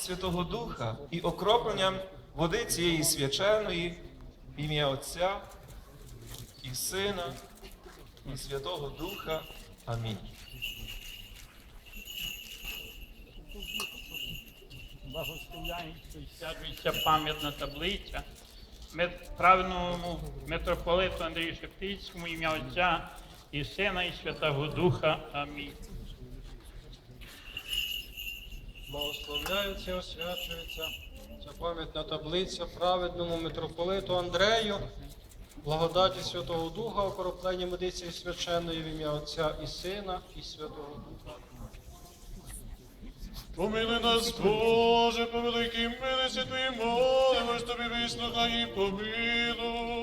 Святого Духа і окропленням води цієї свяченої в ім'я Отця і Сина і Святого Духа. Амінь. Благословляється і пам'ятна таблиця праведному митрополиту Андрію Шептицькому ім'я Отця і Сина і Святого Духа. Амінь. Благословляється, освячується ця пам'ятна таблиця праведному митрополиту Андрею, благодаті Святого Духа, окроплення медиції священної в ім'я Отця і Сина, і Святого Духа. Помили нас, Боже, по великій милості Твоїй молимось Тобі вислухай і помилуй.